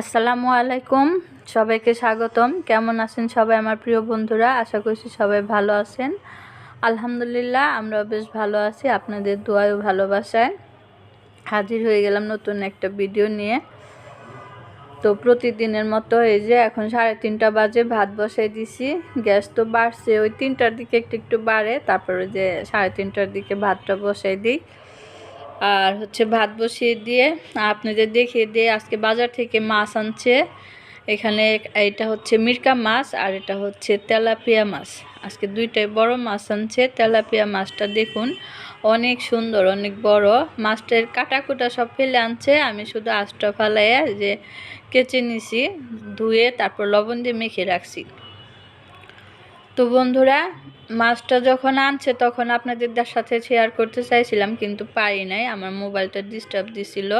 আসসালামু আলাইকুম, সবাইকে স্বাগতম। কেমন আছেন সবাই আমার প্রিয় বন্ধুরা? আশা করছি সবাই ভালো আছেন। আলহামদুলিল্লাহ আমরা বেশ ভালো আছি। আপনাদের দোয়ায় ভালোবাসায় হাজির হয়ে গেলাম নতুন একটা ভিডিও নিয়ে। তো প্রতিদিনের মতো এই যে এখন সাড়ে তিনটা বাজে, ভাত বসাই দিছি। গ্যাস তো বাড়ছে, ওই তিনটার দিকে একটু একটু বাড়ে, তারপরে যে সাড়ে তিনটার দিকে ভাতটা বসাই দিই। আর হচ্ছে ভাত বসিয়ে দিয়ে আপনাদের দেখিয়ে দিয়ে আজকে বাজার থেকে মাছ আনছে। এখানে এটা হচ্ছে মিরকা মাছ আর এটা হচ্ছে তেলাপিয়া মাছ। আজকে দুইটাই বড় মাছ আনছে। তেলাপিয়া মাছটা দেখুন, অনেক সুন্দর, অনেক বড়। মাছটার কাটা কুটা সব ফেলে আনছে। আমি শুধু আঁচটা ফালাইয়া যে কেচে নিছি, ধুয়ে তারপর লবণ দিয়ে মেখে রাখছি। তো বন্ধুরা, মাছটা যখন আনছে তখন আপনাদের সাথে শেয়ার করতে চাইছিলাম, কিন্তু পারি নাই। আমার মোবাইলটা ডিস্টার্ব দিছিল।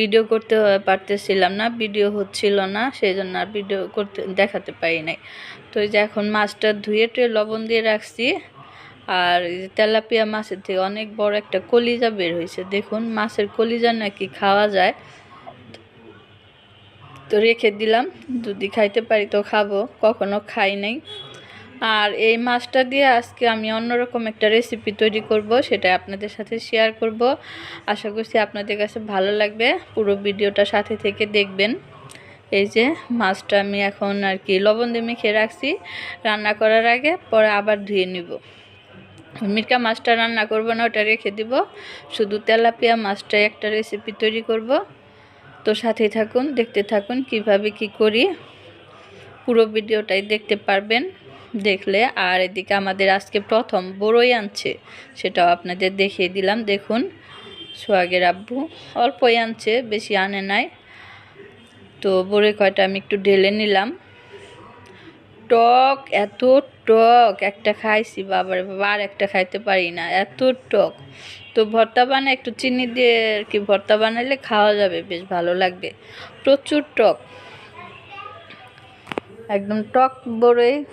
ভিডিও করতে পারতেছিলাম না ভিডিও হচ্ছিল না সেই জন্য আর ভিডিও করতে, দেখাতে পারি নাই। তো এই যে এখন মাছটা ধুয়ে টুয়ে লবণ দিয়ে রাখছি। আর তেলাপিয়া মাছের থেকে অনেক বড় একটা কলিজা বের হয়েছে। দেখুন, মাছের কলিজা নাকি খাওয়া যায়। তো রেখে দিলাম। যদি খাইতে পারি তো খাব, কখনো খাই নাই। আর এই মাছটা দিয়ে আজকে আমি অন্যরকম একটা রেসিপি তৈরি করব, সেটা আপনাদের সাথে শেয়ার করব। আশা করছি আপনাদের কাছে ভালো লাগবে। পুরো ভিডিওটা সাথে থেকে দেখবেন। এই যে মাছটা আমি এখন আর কি লবণ দিয়ে মেখে রাখছি। রান্না করার আগে, পরে আবার ধুয়ে নিব। মিরকা মাছটা রান্না করব না, ওটা রেখে দিব। শুধু তেলাপিয়া মাছটাই একটা রেসিপি তৈরি করব। তো সাথেই থাকুন, দেখতে থাকুন কীভাবে কি করি। পুরো ভিডিওটাই দেখতে পারবেন। দেখলে। আর এদিকে আমাদের আজকে প্রথম বড়ই আনছে, সেটাও আপনাদের দেখিয়ে দিলাম। দেখুন, সোহাগের আব্বু অল্পই আনছে, বেশি আনে নাই। তো বড়ই কয়টা আমি একটু ঢেলে নিলাম। টক, এত টক, একটা খাইছি, বাবার বাবা, আর একটা খাইতে পারি না, এত টক। তো ভর্তা বানায়, একটু চিনি দিয়ে আর কি ভর্তা বানালে খাওয়া যাবে, বেশ ভালো লাগবে। প্রচুর টক। একদম টক বড়ই।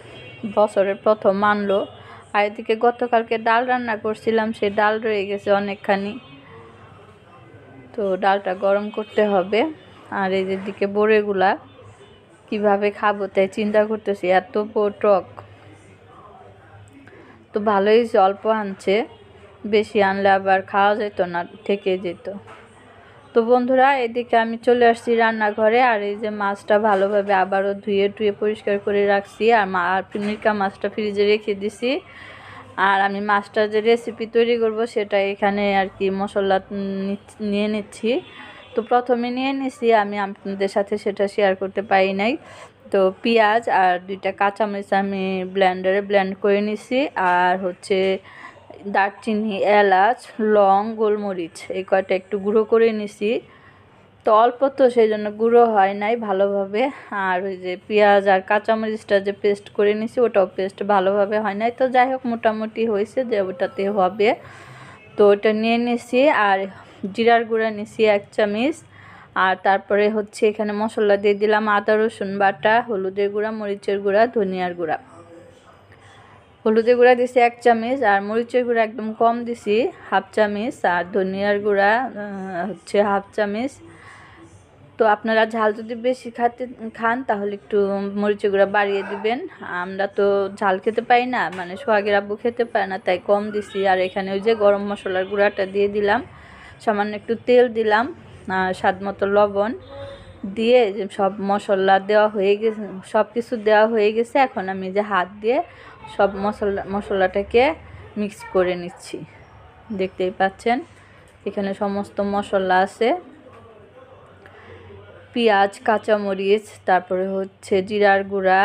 বছরের প্রথম আনলো আর এদিকে গতকালকে ডাল রান্না করছিলাম, সে ডাল রয়ে গেছে অনেকখানি। তো ডালটা গরম করতে হবে। আর এই দিকে বড়েগুলা কীভাবে খাব তাই চিন্তা করতেছি, এত টক। তো ভালোই অল্প আনছে, বেশি আনলে আবার খাওয়া যেত না, থেকে যেত। তো বন্ধুরা, এদিকে আমি চলে আসছি রান্নাঘরে, আর এই যে মাছটা ভালোভাবে আবারও ধুয়ে টুয়ে পরিষ্কার করে রাখছি, আর মা, আর মিরকা মাছটা ফ্রিজে রেখে দিছি। আর আমি মাছটা যে রেসিপি তৈরি করব সেটা এখানে আর কি মশলা নিয়ে নিচ্ছি। তো প্রথমে নিয়ে নিছি, আমি আপনাদের সাথে সেটা শেয়ার করতে পারি নাই। তো পেঁয়াজ আর দুইটা কাঁচামরিচ আমি ব্লেন্ডারে ব্লেন্ড করে নিছি, আর হচ্ছে দারচিনি, এলাচ, লং, গোলমরিচ, এই কয়টা একটু গুঁড়ো করে নিছি। তো অল্প তো সেই জন্য গুঁড়ো হয় নাই ভালোভাবে। আর ওই যে পেঁয়াজ আর কাঁচামরিচটা যে পেস্ট করে নিছি, ওটাও পেস্ট ভালোভাবে হয় নাই। তো যাই হোক, মোটামুটি হয়েছে যে ওটাতে হবে। তো ওটা নিয়ে নিছি, আর জিরার গুঁড়া নিছি এক চামিচ। আর তারপরে হচ্ছে এখানে মশলা দিয়ে দিলাম আদা, রসুন বাটা, হলুদের গুঁড়া, মরিচের গুঁড়া, ধনিয়ার গুঁড়া। হলুদের গুঁড়া দিছি এক চামচ আর মরিচের গুঁড়া একদম কম দিছি, হাফ চামচ আর ধনিয়ার গুঁড়া হচ্ছে হাফ চামচ। তো আপনারা ঝাল যদি বেশি খাতে, খান তাহলে একটু মরিচের গুঁড়া বাড়িয়ে দিবেন। আমরা তো ঝাল খেতে পাই না মানে সোহাগের আব্বু খেতে পায় না, তাই কম দিছি। আর এখানে ওই যে গরম মশলার গুঁড়াটা দিয়ে দিলাম, সামান্য একটু তেল দিলাম স্বাদ মতো লবণ দিয়ে সব মশলা দেওয়া হয়ে গেছে সব কিছু দেওয়া হয়ে গেছে। এখন আমি যে হাত দিয়ে সব মশলা, মশলাটাকে মিক্স করে নিচ্ছি। দেখতেই পাচ্ছেন, এখানে সমস্ত মশলা আছে। পেঁয়াজ, কাঁচামরিচ, তারপরে হচ্ছে জিরার গুঁড়া,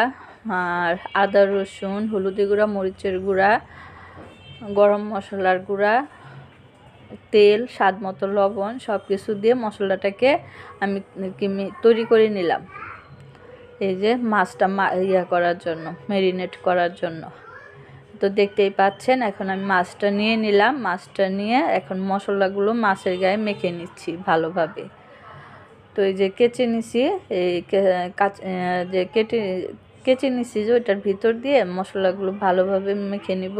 আর আদা, রসুন হলুদি গুঁড়া, মরিচের গুঁড়া, গরম মশলার গুঁড়া, তেল স্বাদ মতো লবণ সব কিছু দিয়ে মশলাটাকে আমি তৈরি করে নিলাম। এই যে মাছটা ইয়া করার জন্য মেরিনেট করার জন্য। তো দেখতেই পাচ্ছেন, এখন আমি মাছটা নিয়ে নিলাম। মাছটা নিয়ে এখন মশলাগুলো মাছের গায়ে মেখে নিচ্ছি ভালোভাবে। তো এই যে কেচে নিছি, এই যে কেটে, কেচে নিছি যে ওইটার ভিতর দিয়ে মশলাগুলো ভালোভাবে মেখে নিব।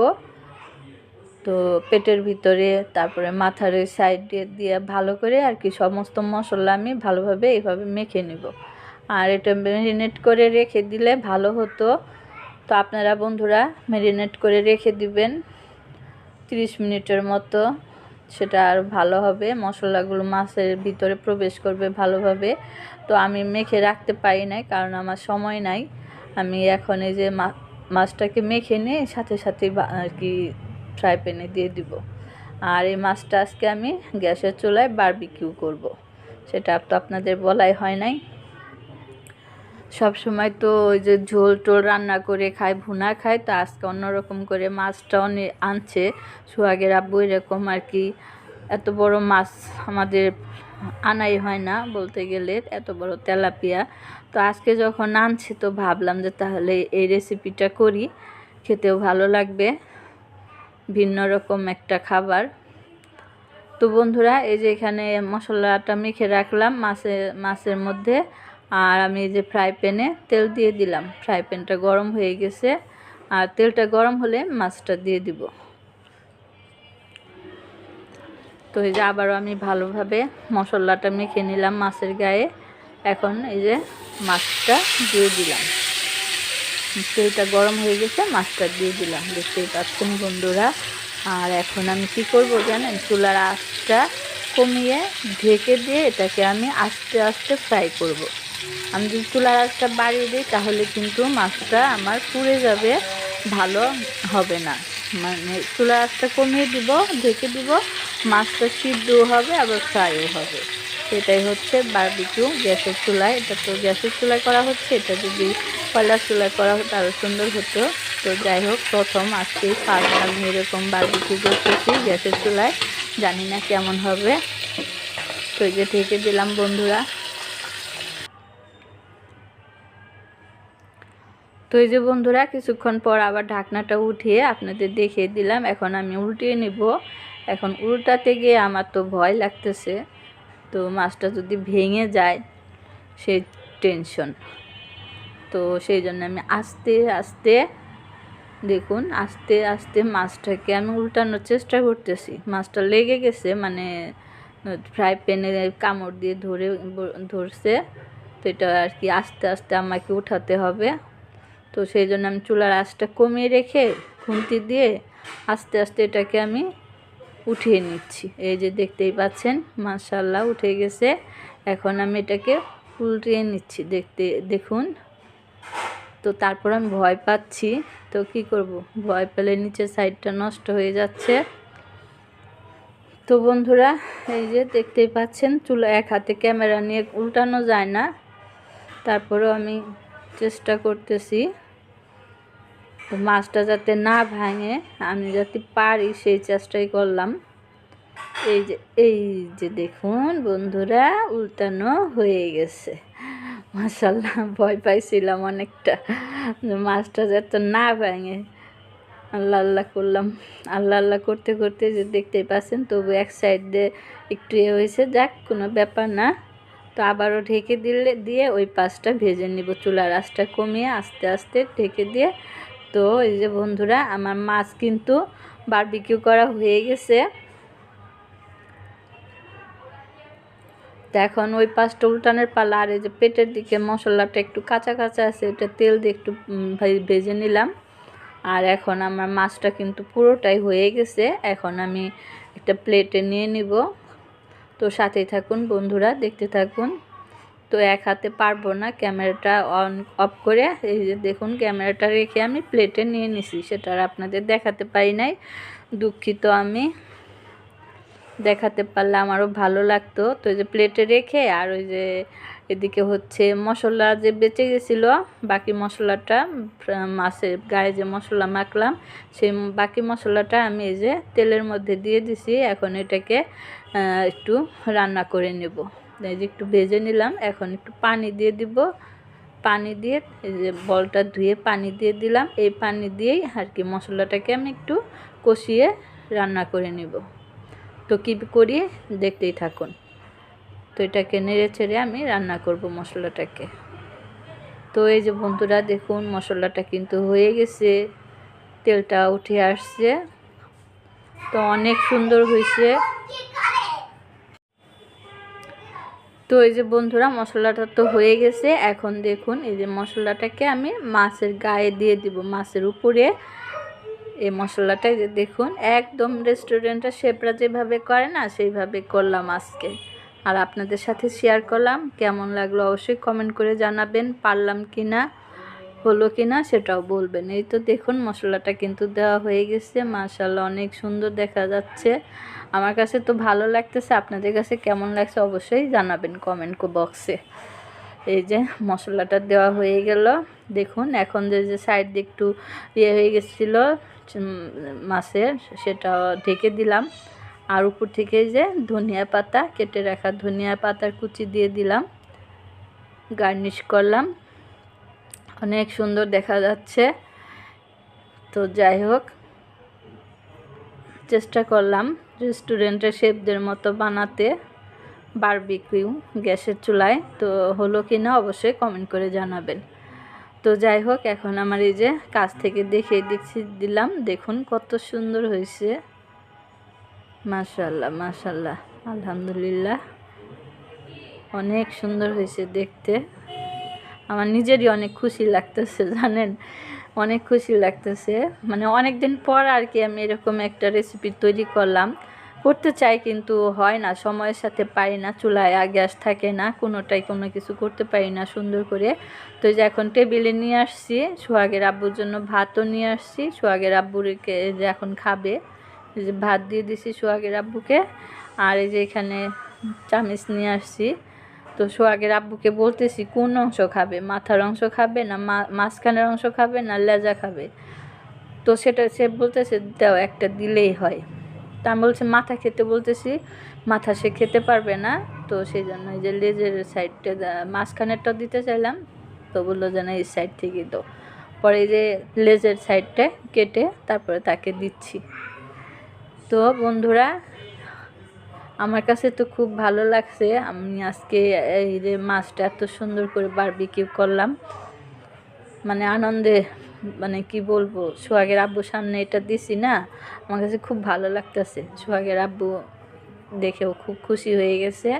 তো পেটের ভিতরে, তারপরে মাথার ওই সাইড দিয়ে দিয়ে ভালো করে আর কি সমস্ত মশলা আমি ভালোভাবে এইভাবে মেখে নিব। আর এটা ম্যারিনেট করে রেখে দিলে ভালো হতো। তো আপনারা বন্ধুরা ম্যারিনেট করে রেখে দিবেন। তিরিশ মিনিটের মতো সেটা আর ভালো হবে। মশলাগুলো মাছের ভিতরে প্রবেশ করবে ভালোভাবে। তো আমি মেখে রাখতে পারি নাই কারণ আমার সময় নাই। আমি এখন এই যে মাছটাকে মেখে নিয়ে সাথে সাথে আর কি ফ্রাই প্যানে দিয়ে দিব। আর এই মাছটা আজকে আমি গ্যাসের চুলায় বারবিকিউ করব। সেটা তো আপনাদের বলাই হয় নাই। সব সময় তো ওই যে ঝোল টোল রান্না করে খায়, ভুনা খায়, তো আজকে অন্যরকম করে মাছটা অনেক আনছে। সোহাগের আব্বু এরকম আর কি, এত বড় মাছ আমাদের আনাই হয় না বলতে গেলে, এত বড় তেলাপিয়া। তো আজকে যখন আনছে তো ভাবলাম যে তাহলে এই রেসিপিটা করি, খেতেও ভালো লাগবে, ভিন্ন রকম একটা খাবার। তো বন্ধুরা, এই যে এখানে মশলাটা মেখে রাখলাম মাছের মাছের মধ্যে। আর আমি এই যে ফ্রাই প্যানে তেল দিয়ে দিলাম। ফ্রাই প্যানটা গরম হয়ে গেছে। আর তেলটা গরম হলে মাছটা দিয়ে দিব। তো এই যে আবারও আমি ভালোভাবে মশলাটা মেখে নিলাম মাছের গায়ে। এখন এই যে মাছটা দিয়ে দিলাম। তেলটা গরম হয়ে গেছে, মাছটা দিয়ে দিলাম। দেখতেই পাচ্ছেন বন্ধুরা। আর এখন আমি কি করব জানেন? চুলার আঁচটা কমিয়ে ঢেকে দিয়ে এটাকে আমি আস্তে আস্তে ফ্রাই করব। আমি যদি চুলার আঁচটা বাড়িয়ে দিই, তাহলে কিন্তু মাছটা আমার পুড়ে যাবে, ভালো হবে না। মানে চুলার আঁচটা কমিয়ে দিব, ঢেকে দিব, মাছটা সিদ্ধও হবে, আবার ফ্রাইও হবে। সেটাই হচ্ছে বারবিকিউ গ্যাসের চুলায়। এটা তো গ্যাসের চুলায় করা হচ্ছে, এটা যদি কয়লার চুলায় করা হতো আরও সুন্দর হতো। তো যাই হোক, প্রথম আজকেই ফার্স্ট আমি এরকম বারবিকিউ করতেছি গ্যাসের চুলায়। জানি না কেমন হবে। তো যে ঢেকে দিলাম, বন্ধুরা। এই যে বন্ধুরা, কিছুক্ষণ পর আবার ঢাকনাটা উঠিয়ে আপনাদের দেখিয়ে দিলাম। এখন আমি উল্টিয়ে নেব। এখন উল্টাতে গিয়ে আমার তো ভয় লাগতেছে। তো মাছটা যদি ভেঙে যায়, সেই টেনশন তো সেই জন্য আমি আস্তে আস্তে, দেখুন, আস্তে আস্তে মাছটাকে আমি উল্টানোর চেষ্টা করতেছি। মাছটা লেগে গেছে মানে ফ্রাই প্যানে কামড় দিয়ে ধরে, ধরছে। তো এটা আর কি আস্তে আস্তে আমাকে উঠাতে হবে। তো সেই জন্য আমি চুলার আঁচটা কমিয়ে রেখে খুন্তি দিয়ে আস্তে আস্তে এটাকে আমি উঠিয়ে নিচ্ছি। এই যে দেখতেই পাচ্ছেন মাশাল্লাহ উঠে গেছে। এখন আমি এটাকে উল্টিয়ে নিচ্ছি, দেখতে, দেখুন। তো তারপর আমি ভয় পাচ্ছি। তো কি করব? ভয় পেলে নিচের সাইডটা নষ্ট হয়ে যাচ্ছে। তো বন্ধুরা, এই যে দেখতেই পাচ্ছেন, চুলা এক হাতে ক্যামেরা নিয়ে উল্টানো যায় না। তারপরেও আমি চেষ্টা করতেছি। তো মাছটা যাতে না ভাঙে, আমি যাতে পারি সেই চেষ্টাই করলাম। এই যে এই যে দেখুন বন্ধুরা, উল্টানো হয়ে গেছে। মাসাল্লাহ ভয় পাইছিলাম অনেকটা মাছটা যাতে না ভাঙে। আল্লাহ আল্লাহ করলাম। আল্লাহ আল্লাহ করতে করতে যে দেখতেই পাচ্ছেন, তবু এক সাইড দিয়ে একটু এ হয়েছে। যাক, কোনো ব্যাপার না। তো আবারও ঢেকে দিলে, দিয়ে ওই পাশটা ভেজে নিব। চুলার আঁচটা কমিয়ে আস্তে আস্তে ঢেকে দিয়ে তো এই যে বন্ধুরা, আমার মাছ কিন্তু বারবিকিউ করা হয়ে গেছে। এখন ওই পাশটা উল্টানের পালা আর এই যে পেটের দিকে মশলাটা একটু কাঁচা কাঁচা আছে ওটা তেল দিয়ে একটু ভেজে নিলাম। আর এখন আমার মাছটা কিন্তু পুরোটাই হয়ে গেছে, এখন আমি একটা প্লেটে নিয়ে নিব। তো সাথেই থাকুন বন্ধুরা, দেখতে থাকুন। তো এক হাতে পারব না, ক্যামেরাটা অন, অফ করে। এই যে দেখুন, ক্যামেরাটা রেখে আমি প্লেটে নিয়ে নিছি, সেটা আর আপনাদের দেখাতে পারি নাই। দুঃখিত আমি। দেখাতে পারলে আমারও ভালো লাগতো। তো যে প্লেটে রেখে, আর ওই যে এদিকে হচ্ছে মশলা যে বেঁচে গেছিল, বাকি মশলাটা মাছের গায়ে যে মশলা মাখলাম, সেই বাকি মশলাটা আমি এই যে তেলের মধ্যে দিয়ে দিছি। এখন এটাকে একটু রান্না করে নেব। এই যে একটু ভেজে নিলাম, এখন একটু পানি দিয়ে দিব। পানি দিয়ে এই যে বলটা ধুয়ে পানি দিয়ে দিলাম। এই পানি দিয়েই আর কি মশলাটাকে আমি একটু কষিয়ে রান্না করে নেব। তো কী করি দেখতেই থাকুন। তো এটাকে নেড়ে ছেড়ে আমি রান্না করব মশলাটাকে। তো এই যে বন্ধুরা দেখুন, মশলাটা কিন্তু হয়ে গেছে। তেলটা উঠে আসছে। তো অনেক সুন্দর হয়েছে। তো এই যে বন্ধুরা, মশলাটা তো হয়ে গেছে। এখন দেখুন, এই যে মশলাটাকে আমি মাছের গায়ে দিয়ে দিব, মাছের উপরে। এই মশলাটা যে দেখুন, একদম রেস্টুরেন্টটা শেপরা যেভাবে করে না, সেইভাবে করলাম আজকে। আর আপনাদের সাথে শেয়ার করলাম, কেমন লাগল অবশ্যই কমেন্ট করে জানাবেন, পারলাম কি না হলো কি না সেটাও বলবেন। এই তো দেখুন, মশলাটা কিন্তু দেওয়া হয়ে গেছে। মাশাল্লাহ অনেক সুন্দর দেখা যাচ্ছে। আমার কাছে তো ভালো লাগতেছে। আপনাদের কাছে কেমন লাগছে অবশ্যই জানাবেন কমেন্ট বক্সে এই যে মশলাটা দেওয়া হয়ে গেল। দেখুন, এখন যে যে সাইড দিয়ে একটু ইয়ে হয়ে গেছিল মাছের সেটা ঢেকে দিলাম। আর উপর থেকে যে ধনিয়া পাতা, কেটে রাখা ধনিয়া পাতার কুচি দিয়ে দিলাম। গার্নিশ করলাম। অনেক সুন্দর দেখা যাচ্ছে। তো যাই হোক, চেষ্টা করলাম রেস্টুরেন্টের শেফদের মতো বানাতে। বারবিকিউ গ্যাসের চুলায়। তো হলো কি না অবশ্যই কমেন্ট করে জানাবেন। তো যাই হোক, এখন আমার এই যে কাছ থেকে দেখে দেখছি দিলাম। দেখুন কত সুন্দর হয়েছে। মাশাল্লাহ মাশাল্লাহ আলহামদুলিল্লাহ। অনেক সুন্দর হয়েছে দেখতে। আমার নিজেরই অনেক খুশি লাগতেছে, জানেন? অনেক খুশি লাগতেছে। মানে অনেক দিন পর আর কি আমি এরকম একটা রেসিপি তৈরি করলাম। করতে চাই কিন্তু হয় না, সময়ের সাথে পারি না, চুলায় গ্যাস থাকে না, কোনোটাই কোনো কিছু করতে পারি না সুন্দর করে। তো যে এখন টেবিলে নিয়ে আসছি, সোহাগের আব্বুর জন্য ভাতও নিয়ে আসছি, সোহাগের আব্বুরকে যে এখন খাবে। যে ভাত দিয়ে দিছি সোহাগের আব্বুকে। আর এই যে এখানে চামিচ নিয়ে আসছি। তো সোহাগের আব্বুকে বলতেছি, কোন অংশ খাবে? মাথার অংশ খাবে না মাঝখানের অংশ খাবে না লেজা খাবে? তো সেটা সে বলতেছে, দাও, একটা দিলেই হয়। তা আমি বলছি, মাথা খেতে বলতেছি, মাথা সে খেতে পারবে না। তো সেই জন্য এই যে লেজের সাইডটা মাঝখানেরটা দিতে চাইলাম, তো বলল যে না এই সাইড থেকে দাও। পরে যে লেজের সাইডটা কেটে তারপরে তাকে দিচ্ছি। তো বন্ধুরা আমার কাছে তো খুব ভালো লাগছে। আমি আজকে এই যে মাছটা এত সুন্দর করে বারবিকিউ করলাম। মানে আনন্দে মানে কি বলব, সোহাগের আব্বুর সামনে এটা দিছি না, আমার কাছে খুব ভালো লাগতেছে। সোহাগের আব্বু দেখেও খুব খুশি হয়ে গেছে।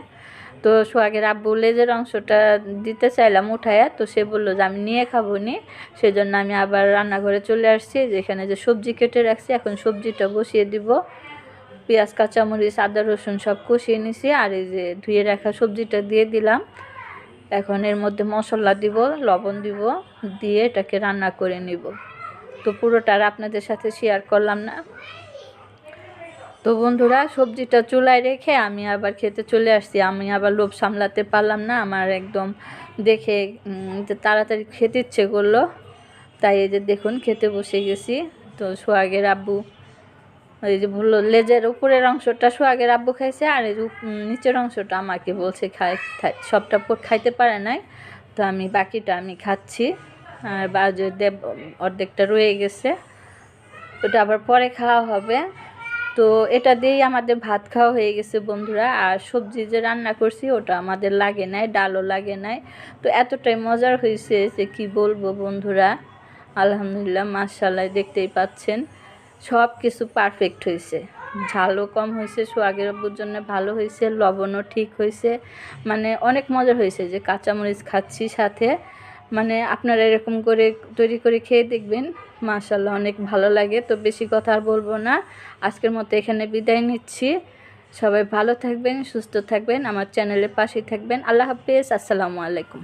তো সোহাগের আব্বু লেজের অংশটা দিতে চাইলাম উঠায়, তো সে বলল যে আমি নিয়ে খাব নি। সেজন্য আমি আবার রান্নাঘরে চলে আসছি, যেখানে যে সবজি কেটে রাখছি, এখন সবজিটা বসিয়ে দিব। পেঁয়াজ, কাঁচামরিচ, আদা, রসুন সব কষিয়ে নিছি আর এই যে ধুয়ে রাখা সবজিটা দিয়ে দিলাম। এখন এর মধ্যে মশলা দিব, লবণ দিব, দিয়ে এটাকে রান্না করে নিব। তো পুরোটা আর আপনাদের সাথে শেয়ার করলাম না। তো বন্ধুরা, সবজিটা চুলায় রেখে আমি আবার খেতে চলে আসছি। আমি আবার লোভ সামলাতে পারলাম না। আমার একদম দেখে যে তাড়াতাড়ি খেতে ইচ্ছে করল। তাই এই যে দেখুন, খেতে বসে গেছি। তো সোহাগের আব্বু এই যে বলল লেজের উপরের অংশটা সোহাগের আব্বু খাইছে আর এই নিচের অংশটা আমাকে বলছে খাই সবটা খাইতে পারে নাই। তো আমি বাকিটা আমি খাচ্ছি। আর যে দেব, অর্ধেকটা রয়ে গেছে। ওটা আবার পরে খাওয়া হবে। তো এটা দিয়েই আমাদের ভাত খাওয়া হয়ে গেছে বন্ধুরা। আর সবজি যে রান্না করছি ওটা আমাদের লাগে নাই, ডালও লাগে নাই। তো এতটাই মজার হয়েছে যে কি বলব বন্ধুরা। আলহামদুলিল্লাহ মাসাল্লাহ দেখতেই পাচ্ছেন। সব কিছু পারফেক্ট হয়েছে ঝালও কম হয়েছে সোয়াগের আব্বুর জন্য ভালো হয়েছে লবণও ঠিক হয়েছে মানে অনেক মজা হয়েছে যে কাঁচামরিচ খাচ্ছি সাথে। মানে আপনারা এরকম করে তৈরি করে খেয়ে দেখবেন। মাশাল্লাহ অনেক ভালো লাগে। তো বেশি কথা আর বলব না। আজকের মতো এখানে বিদায় নিচ্ছি। সবাই ভালো থাকবেন, সুস্থ থাকবেন, আমার চ্যানেলের পাশেই থাকবেন। আল্লাহ হাফিজ, আসসালামু আলাইকুম।